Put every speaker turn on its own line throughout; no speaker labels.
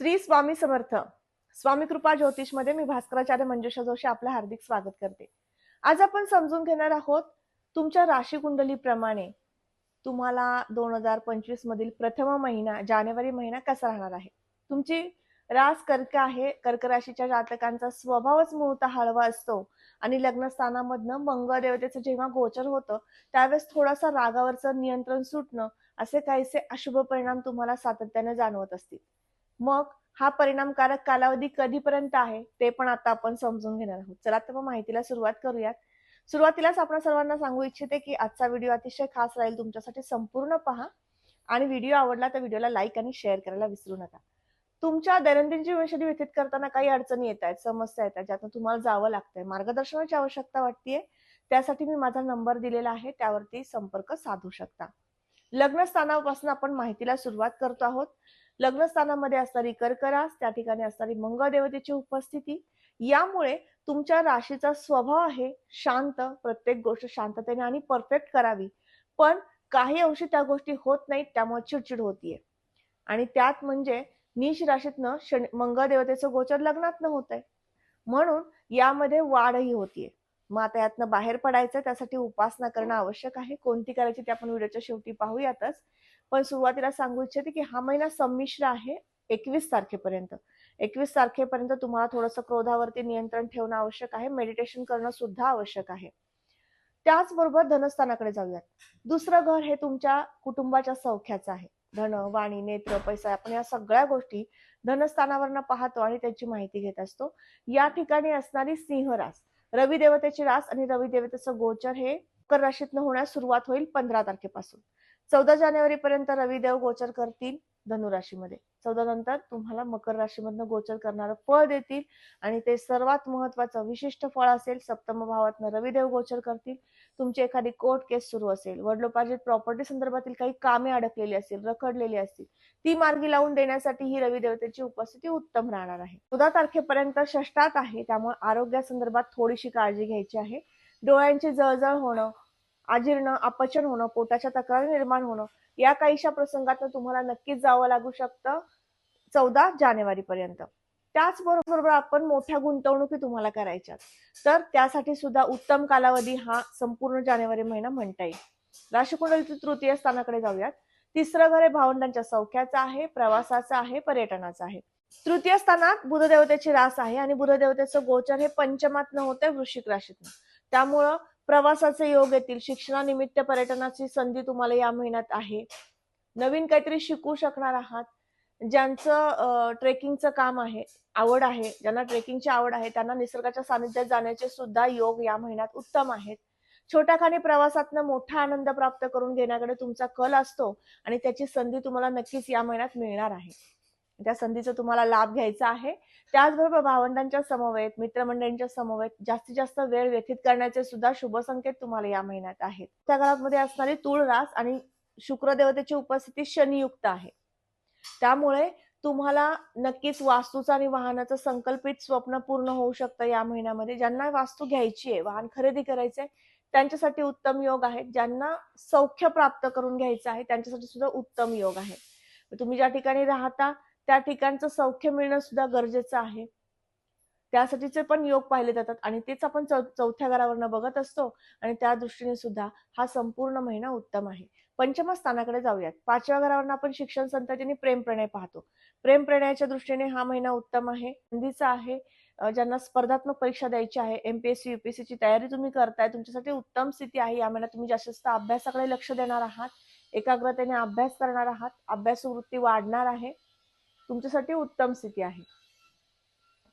श्री स्वामी समर्थ. स्वामी कृपा ज्योतिषमध्ये मी भास्कराचार्य मंजुषा जोशी आपलं हार्दिक स्वागत करते. आज आपण समजून घेणार आहोत तुमच्या राशी कुंडलीप्रमाणे तुम्हाला दोन हजार पंचवीस मधील प्रथम महिना जानेवारी महिना कसा राहणार आहे? तुमची रास कर्क आहे कर्क राशीच्या जातकांचा स्वभावच मूळतः हळवा असतो आणि लग्नस्थानामधनं मंगळ देवतेचं जेव्हा गोचर होतं त्यावेळेस थोडासा रागावरचं नियंत्रण सुटणं असे काहीसे अशुभ परिणाम तुम्हाला सातत्याने जाणवत असतील. मग हा परिणामकारक कालावधी कधीपर्यंत आहे ते पण आता आपण समजून घेणार आहोत. चला तर मग माहितीला सुरुवात करूयात. सुरुवातीलाच आपण सर्वांना सांगू इच्छिते की आजचा व्हिडिओ अतिशय खास राहील तुमच्यासाठी संपूर्ण पहा. आणि व्हिडिओ आवडला तर व्हिडिओला लाईक आणि शेअर करायला विसरू नका. तुमच्या दैनंदिन जीवनशैली व्यतीत करताना काही अडचणी येत आहेत समस्या येत आहेत ज्यातून तुम्हाला जावं लागतंय. मार्गदर्शनाची आवश्यकता वाटतेय त्यासाठी मी माझा नंबर दिलेला आहे त्यावरती संपर्क साधू शकता. लग्न स्थानापासून आपण माहितीला सुरुवात करतो आहोत. लग्नस्थानामध्ये असणारी कर्करास त्या ठिकाणी असणारी मंगळ देवतेची उपस्थिती. यामुळे तुमच्या राशीचा स्वभाव आहे शांत प्रत्येक गोष्ट शांततेने आणि परफेक्ट करावी. पण काही अंशी त्या गोष्टी होत नाहीत त्यामुळे चिडचिड होतीये. आणि त्यात म्हणजे निश राशीतनं शनि मंगळ देवतेचं गोचर लग्नातनं होत आहे म्हणून यामध्ये वाढही होतीये. मग आता यातनं बाहेर पडायचं त्यासाठी उपासना करणं आवश्यक आहे. कोणती करायची ते आपण व्हिडिओच्या शेवटी पाहूयातच. पण सुरुवातीला सांगू इच्छिते की हा महिना संमिश्र आहे एकवीस तारखेपर्यंत. एकवीस तारखेपर्यंत तुम्हाला थोडंसं क्रोधावरती नियंत्रण ठेवणं आवश्यक आहे मेडिटेशन करणं सुद्धा आवश्यक आहे. त्याचबरोबर धनस्थानाकडे जाऊयात. दुसरं घर हे तुमच्या कुटुंबाच्या सौख्याचं आहे. धन वाणी नेत्र पैसा आपण या सगळ्या गोष्टी धनस्थानावरनं पाहतो आणि त्याची माहिती घेत असतो. या ठिकाणी असणारी सिंह रास रवी देवतेची रास आणि रवी देवतेचं गोचर हे मकर राशीतनं होण्यास सुरुवात होईल पंधरा तारखेपासून. चौदा जानेवारी पर्यंत रविदेव गोचर करतील धनुराशीमध्ये. चौदा नंतर तुम्हाला मकर राशीमधनं गोचर करणारं फळ देतील आणि ते सर्वात महत्वाचं विशिष्ट फळ असेल सप्तम भावातनं रविदेव गोचर करतील. तुमची एखादी कोर्ट केस सुरू असेल वडलोपार्जित प्रॉपर्टी संदर्भातील काही कामे अडकलेली असतील रखडलेली असतील ती मार्गी लावून देण्यासाठी ही रविदेवतेची उपस्थिती उत्तम राहणार आहे. चौदा तारखेपर्यंत षष्टात आहे त्यामुळे आरोग्यासंदर्भात थोडीशी काळजी घ्यायची आहे. डोळ्यांची जळजळ होणं अजीर्ण अपचन होणं पोटाच्या तक्रारी निर्माण होणं या काहीशा प्रसंगात तुम्हाला नक्कीच जावं लागू शकतं चौदा जानेवारी पर्यंत. त्याचबरोबर आपण मोठ्या गुंतवणुकी तुम्हाला करायच्या तर त्यासाठी सुद्धा उत्तम कालावधी हा संपूर्ण जानेवारी महिना म्हणता येईल. राशीकुंडलीतील तृतीय स्थानाकडे जाऊयात. तिसरं घर हे भावंडांच्या सौख्याचं आहे प्रवासाचं आहे पर्यटनाचं आहे. तृतीय स्थानात बुधदेवतेची रास आहे आणि बुधदेवतेचं गोचर हे पंचमात न होते वृश्चिक राशीतनं. त्यामुळं प्रवासाचे योग येतील. शिक्षणानिमित्त पर्यटनाची संधी तुम्हाला या महिन्यात आहे. नवीन काहीतरी शिकू शकणार आहात. ज्यांचं ट्रेकिंगचं काम आहे आवड आहे ज्यांना ट्रेकिंगची आवड आहे त्यांना निसर्गाच्या सानिध्यात जाण्याचे सुद्धा योग या महिन्यात उत्तम आहेत. छोट्या खाणी प्रवासातनं मोठा आनंद प्राप्त करून घेण्याकडे तुमचा कल असतो आणि त्याची संधी तुम्हाला नक्कीच या महिन्यात मिळणार आहे. त्या संधीचा तुम्हाला लाभ घ्यायचा आहे. त्याचबरोबर भावंडांच्या समवेत मित्रमंडळींच्या समवेत जास्तीत जास्त वेळ व्यतीत करण्याचे सुद्धा शुभ संकेत तुम्हाला या महिन्यात आहेत. त्या काळामध्ये असणारी तुळ रास आणि शुक्रदेवतेची उपस्थिती शनियुक्त आहे. त्यामुळे तुम्हाला नक्कीच वास्तूचं आणि वाहनाचं संकल्पित स्वप्न पूर्ण होऊ शकतं या महिन्यामध्ये. ज्यांना वास्तू घ्यायची आहे वाहन खरेदी करायचंय त्यांच्यासाठी उत्तम योग आहेत. ज्यांना सौख्य प्राप्त करून घ्यायचं आहे त्यांच्यासाठी सुद्धा उत्तम योग आहे. तुम्ही ज्या ठिकाणी राहता त्या ठिकाणचं सौख्य मिळणं सुद्धा गरजेचं आहे. त्यासाठीचे पण योग पाहिले जातात आणि तेच आपण चौ चौथ्या घरावरनं बघत असतो आणि त्या दृष्टीने सुद्धा हा संपूर्ण महिना उत्तम आहे. पंचम स्थानाकडे जाऊयात. पाचव्या घरावरनं आपण शिक्षण संततीने प्रेम प्रणय पाहतो. प्रेम प्रणयाच्या दृष्टीने हा महिना उत्तम आहे संधीचा आहे ज्यांना स्पर्धात्मक परीक्षा द्यायची आहे एमपीएससी युपीएससी ची तयारी तुम्ही करताय तुमच्यासाठी उत्तम स्थिती आहे या महिन्यात तुम्ही जास्त अभ्यासाकडे लक्ष देणार आहात एकाग्रतेने अभ्यास करणार आहात अभ्यास वृत्ती वाढणार आहे तुमच्यासाठी उत्तम स्थिती आहे.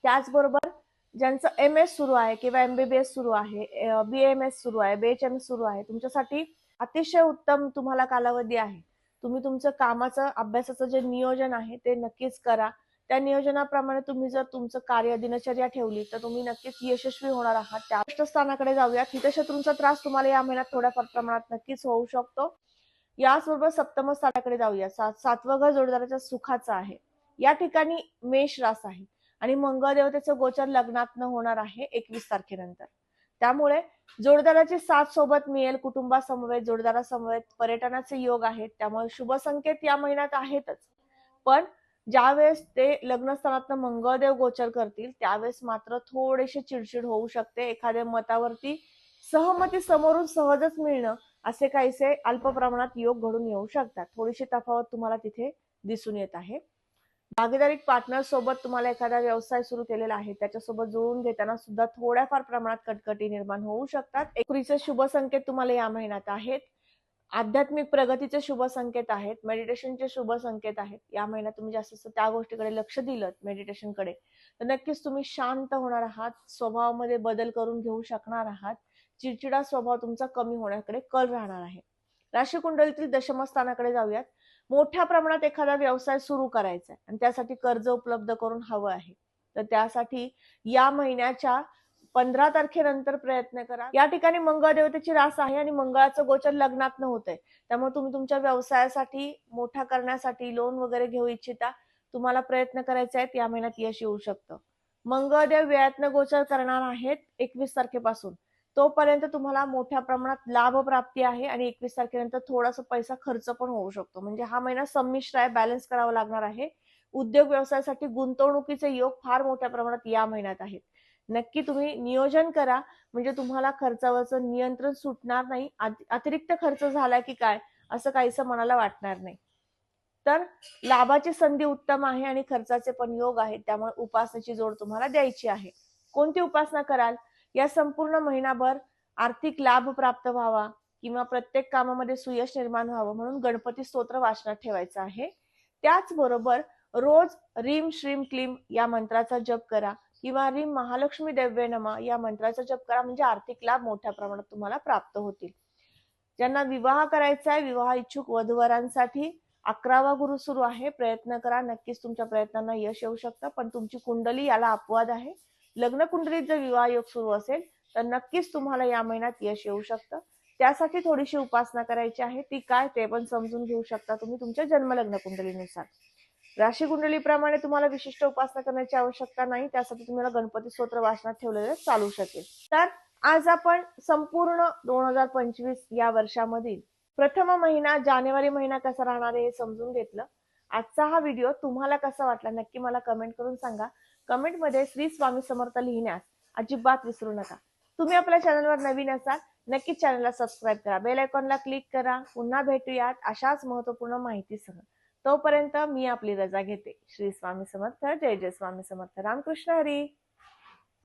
त्याचबरोबर ज्यांचं एम एस सुरू आहे किंवा एमबीबीएस सुरू आहे बी एम एस सुरू आहे बी एच एम एस सुरू आहे तुमच्यासाठी अतिशय उत्तम तुम्हाला कालावधी आहे. तुम्ही तुमचं कामाचं अभ्यासाचं जे नियोजन आहे ते नक्कीच करा. त्या नियोजनाप्रमाणे तुम्ही जर तुमचं कार्य दिनचर्या ठेवली तर तुम्ही नक्कीच यशस्वी होणार आहात. त्या स्थानाकडे जाऊया. हितशत्रूंचा त्रास तुम्हाला या महिन्यात थोड्याफार प्रमाणात नक्कीच होऊ शकतो. याचबरोबर सप्तम स्थानाकडे जाऊया. सात सातवं घर जोडदाराच्या सुखाचं आहे. या ठिकाणी मेष रास आहे. आणि मंगळ देवतेचं गोचर लग्नात होणार आहे एकवीस तारखेनंतर. त्यामुळे जोडदाराची साथ सोबत मिळेल कुटुंबासमवेत जोडदारासमवेत पर्यटनाचे योग आहेत. त्यामुळे शुभ संकेत या महिन्यात आहेतच. पण ज्यावेळेस ते लग्नस्थानात मंगळदेव गोचर करतील त्यावेळेस मात्र थोडेसे चिडचिड होऊ शकते. एखाद्या मतावरती सहमती समोरून सहजच मिळणं असे काहीसे अल्प प्रमाणात योग घडून येऊ शकतात. थोडीशी तफावत तुम्हाला तिथे दिसून येत आहे. भागीदारी पार्टनर सोबत तुम्हाला एखादा व्यवसाय सुरू केलेला आहे त्याच्यासोबत जुळून घेताना सुद्धा थोड्याफार प्रमाणात कटकटी निर्माण होऊ शकतात. एकरीचे शुभ संकेत तुम्हाला या महिन्यात आहेत. आध्यात्मिक प्रगतीचे शुभ संकेत आहेत. मेडिटेशनचे शुभ संकेत आहेत. या महिन्यात तुम्ही जास्त त्या गोष्टीकडे लक्ष दिलं मेडिटेशनकडे तर नक्कीच तुम्ही शांत होणार आहात. स्वभावामध्ये बदल करून घेऊ शकणार आहात. चिडचिडा स्वभाव तुमचा कमी होण्याकडे कल राहणार आहे. राशी कुंडलीतील दशमस्थानाकडे जाऊयात. मोठ्या प्रमाणात एखादा व्यवसाय सुरू करायचा आहे आणि त्यासाठी कर्ज उपलब्ध करून हवं आहे. तर त्यासाठी या महिन्याच्या पंधरा तारखेनंतर प्रयत्न करा. या ठिकाणी मंगळ देवतेची रास आहे आणि मंगळाचं गोचर लग्नात न होतंय त्यामुळे तुम्ही तुमच्या व्यवसायासाठी मोठा करण्यासाठी लोन वगैरे घेऊ इच्छिता तुम्हाला प्रयत्न करायचे आहेत या महिन्यात यश येऊ शकतं. मंगळदेव वेळातनं गोचर करणार आहेत एकवीस तारखेपासून. तोपर्यंत तुम्हाला मोठ्या प्रमाणात लाभ प्राप्ती आहे आणि एकवीस तारखेनंतर थोडासा पैसा खर्च पण होऊ शकतो. म्हणजे हा महिना संमिश्र आहे बॅलन्स करावा लागणार आहे. उद्योग व्यवसायासाठी गुंतवणुकीचे योग फार मोठ्या प्रमाणात या महिन्यात आहेत. नक्की तुम्ही नियोजन करा. म्हणजे तुम्हाला खर्चावरचं नियंत्रण सुटणार नाही. अतिरिक्त खर्च झाला की काय असं काहीसं मनाला वाटणार नाही. तर लाभाची संधी उत्तम आहे आणि खर्चाचे पण योग आहेत. त्यामुळे उपासनेची जोड तुम्हाला द्यायची आहे. कोणती उपासना कराल? या संपूर्ण महिनाभर आर्थिक लाभ प्राप्त व्हावा किंवा प्रत्येक कामामध्ये सुयश निर्माण व्हावं म्हणून गणपती स्तोत्र वाचनात ठेवायचं आहे. त्याचबरोबर रोज रीम श्रीम क्लीम या मंत्राचा जप करा किंवा रीम महालक्ष्मी देव्य नमा या मंत्राचा जप करा म्हणजे आर्थिक लाभ मोठ्या प्रमाणात तुम्हाला प्राप्त होतील. ज्यांना विवाह करायचा आहे विवाह इच्छुक वधूवरांसाठी अकरावा गुरु सुरू आहे. प्रयत्न करा. नक्कीच तुमच्या प्रयत्नांना यश येऊ शकतं पण तुमची कुंडली याला अपवाद आहे. लग्न कुंडलीत जर विवाह योग सुरू असेल तर नक्कीच तुम्हाला या महिन्यात यश येऊ शकतं. त्यासाठी थोडीशी उपासना करायची आहे. ती काय ते पण समजून घेऊ शकता तुम्ही तुमच्या जन्मलग्न कुंडलीनुसार. राशी कुंडलीप्रमाणे तुम्हाला विशिष्ट उपासना करण्याची आवश्यकता नाही. त्यासाठी तुम्हाला गणपती स्तोत्र वाचनात ठेवलेलं चालू शकेल. तर आज आपण संपूर्ण दोन हजार पंचवीस या वर्षामधील प्रथम महिना जानेवारी महिना कसा राहणार आहे हे समजून घेतलं. आजचा हा व्हिडिओ तुम्हाला कसा वाटला नक्की मला कमेंट करून सांगा. कमेंटमध्ये श्री स्वामी समर्थ लिहिण्यास अजिबात विसरू नका. तुम्ही आपल्या चॅनलवर नवीन असाल नक्कीच चॅनलला सबस्क्राईब करा. बेल आयकॉनला क्लिक करा. पुन्हा भेटूयात अशाच महत्त्वपूर्ण माहितीसह. तोपर्यंत मी आपली रजा घेते. श्री स्वामी समर्थ. जय जय स्वामी समर्थ. रामकृष्ण हरी.